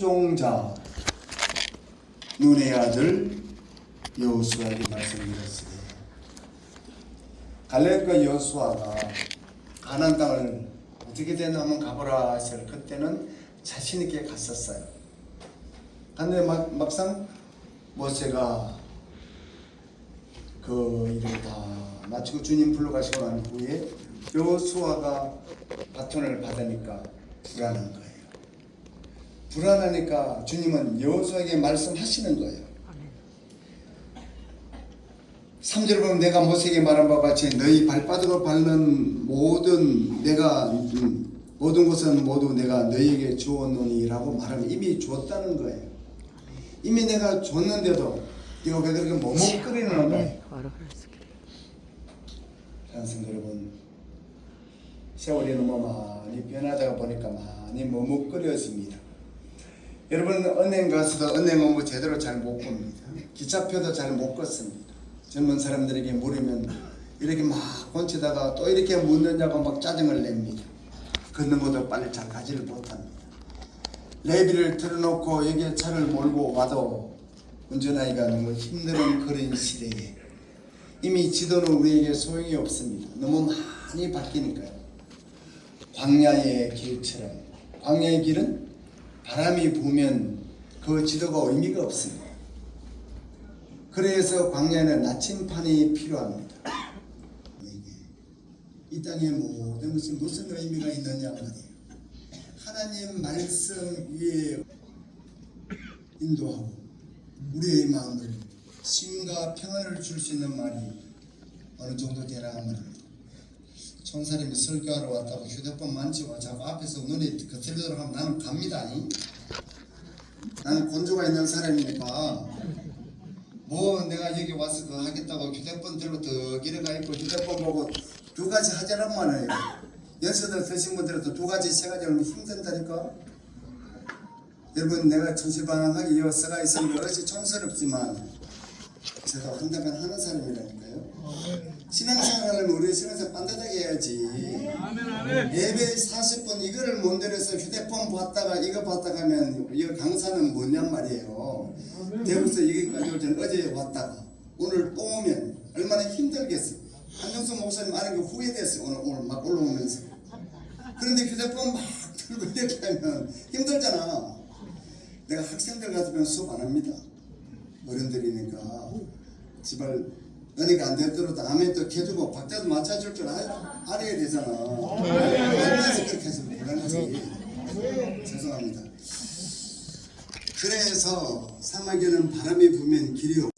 순종자 눈의 아들 여호수아에게 말씀드렸으니 갈렙과 여호수아가 가나안 땅을 어떻게든 한번 가보라 하실 그때는 자신 있게 갔었어요. 근데 막, 막상 모세가 그 일을 다 마치고 주님 불러가시고 난 후에 여호수아가 바톤을 받으니까 불안한 거예요. 불안하니까 주님은 여호수아에게 말씀하시는 거예요. 3절 보면 내가 모세에게 말한 바와 같이 너희 발바닥을 밟는 모든 내가 음, 모든 것은 모두 내가 너희에게 주었노니라고 말하면 이미 주었다는 거예요. 이미 내가 줬는데도 이거 왜 그렇게 머뭇거리는 거예요? 여러분 세월이 너무 많이 변하다가 보니까 많이 머뭇거렸습니다. 여러분 은행 가서도 은행 업무 제대로 잘 못 봅니다. 기차표도 잘 못 걷습니다. 젊은 사람들에게 물으면 이렇게 막 곤치다가 또 이렇게 묻느냐고 막 짜증을 냅니다. 걷는 것도 빨리 잘 가지를 못합니다. 레비를 틀어놓고 여기에 차를 몰고 와도 운전하기가 너무 힘든 그런 시대에 이미 지도는 우리에게 소용이 없습니다. 너무 많이 바뀌니까요. 광야의 길처럼 광야의 길은 바람이 부면 그 지도가 의미가 없습니다. 그래서 광야에는 나침판이 필요합니다. 이 땅의 모든 것이 무슨 의미가 있느냐 말이에요. 하나님 말씀 위에 인도하고 우리의 마음을 심과 평안을 줄 수 있는 말이 어느 정도 되나 말입니다. 총사님이 설교하러 왔다고 휴대폰 만지고 자꾸 앞에서 눈이 거슬리도록 하면 나는 갑니다. 이. 나는 곤조가 있는 사람이니까 뭐 내가 여기 와서 그거 하겠다고 휴대폰 들고 더 길어가 있고 휴대폰 보고 두 가지 하자란 말이에요. 연세들 드신 분들은 두 가지 세 가지 하면 힘든다니까. 여러분 내가 천실방학하게 이어 써가 있으면 어찌 촌스럽지만 제가 한다면 하는 사람이라니까요. 신앙생활하려면 우리 신앙생활 해야지. 예배 40분 이거를 못 내려서 휴대폰 봤다가 이거 봤다가 하면 이 강사는 뭐냔 말이에요. 대구에서 여기까지 올 때는 어제 왔다가 오늘 또 오면 얼마나 힘들겠어. 한정수 목사님 아는 게 후회됐어요. 오늘, 오늘 막 올라오면서. 그런데 휴대폰 막 들고 이렇게 하면 힘들잖아. 내가 학생들 같으면 수업 안 합니다. 어른들이니까 제발 은혜가 안 되더라도 다음에 또 해주고 박자도 맞춰줄 줄 알, 알아야 되잖아. 알면서 그렇게 해서 곤란하지. 죄송합니다. 그래서 사막에는 바람이 불면 길이 없.